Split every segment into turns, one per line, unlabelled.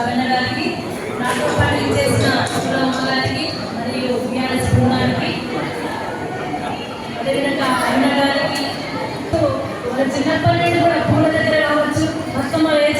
సాధన గారికి నాకు చేసిన సులభమ్మ గారికి మరియు బీఆర్ఎస్ బృందానికి అదేవిధంగా అన్న గారికి చిన్నప్పటి నుండి కూడా పూల దగ్గర కావచ్చు మొత్తం ఏ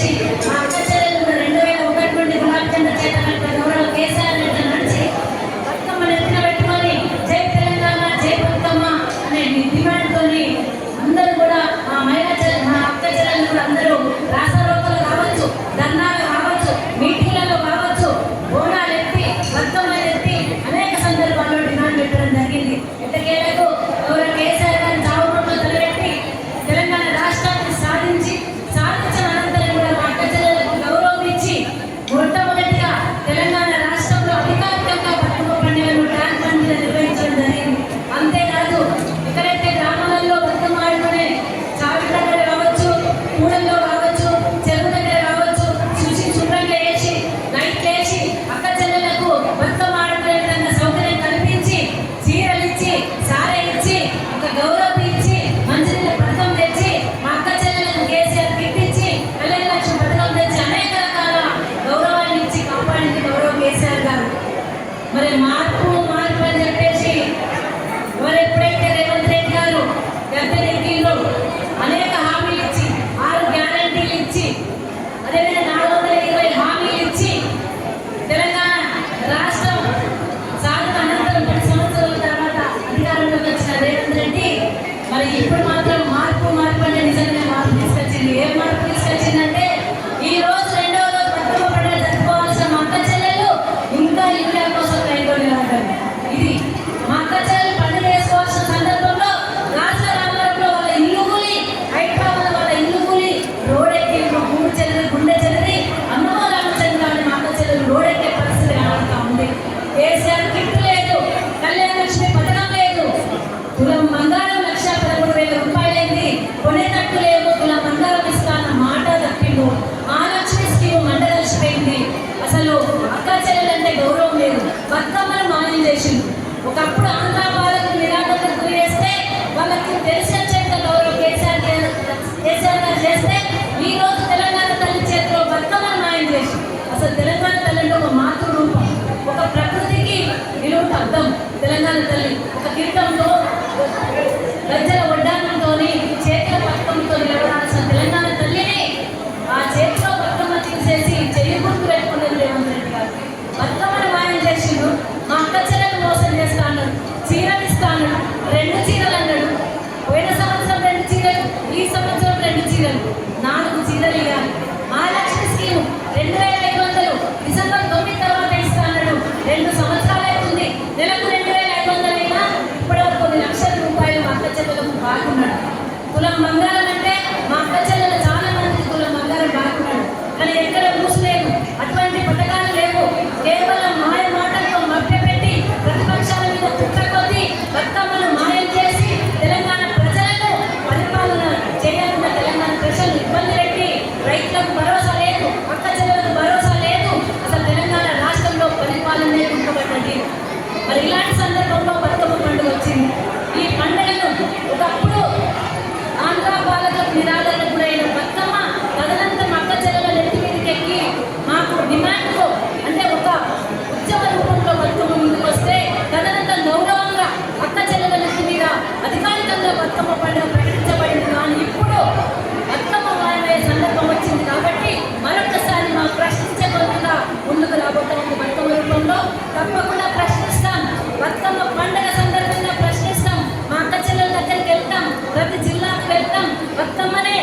বেশি అప్పుడు ఆంధ్ర బాలకు నిరాకరణ గురి వాళ్ళకి తెలిసిన చెంత గౌరవం కేసీఆర్ చేస్తే ఈ రోజు తెలంగాణ తల్లి చేతిలో బతుకమని చేసి అసలు తెలంగాణ తల్లి ఒక మాతృరూపం. ఒక ప్రకృతికి విలువ అర్థం. తెలంగాణ తల్లి ఒక తప్పకుండా ప్రశ్నిస్తాం. బతుకమ్మ పండుగ సందర్భంగా ప్రశ్నిస్తాం. మా అక్క చెల్లెల దగ్గరికి వెళ్తాం. ప్రతి జిల్లాకు వెళ్తాం. బతుకమ్మనే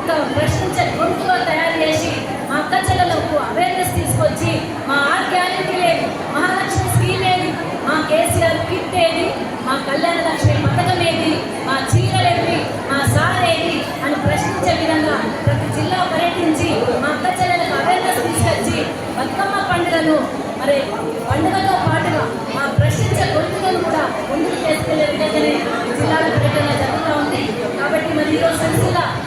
ఒక ప్రశ్నించే గొంతుగా తయారు చేసి మా అక్క చెల్లెలకు అవేర్నెస్ తీసుకొచ్చి మా ఆర్ గ్యారెంటీ లేదు మహాలక్ష్మి స్కీమ్ ఏది మా కేసీఆర్ కిట్ ఏది మా కళ్యాణ లక్ష్మి పథకం ఏది మా చీరలేవి మా సార్ ఏది అని ప్రశ్నించే విధంగా ప్రతి జిల్లా పర్యటించి మా అక్క చెల్లెలకు అవేర్నెస్ తీసుకొచ్చి బతుకమ్మ పండుగను మరి 你都生气了。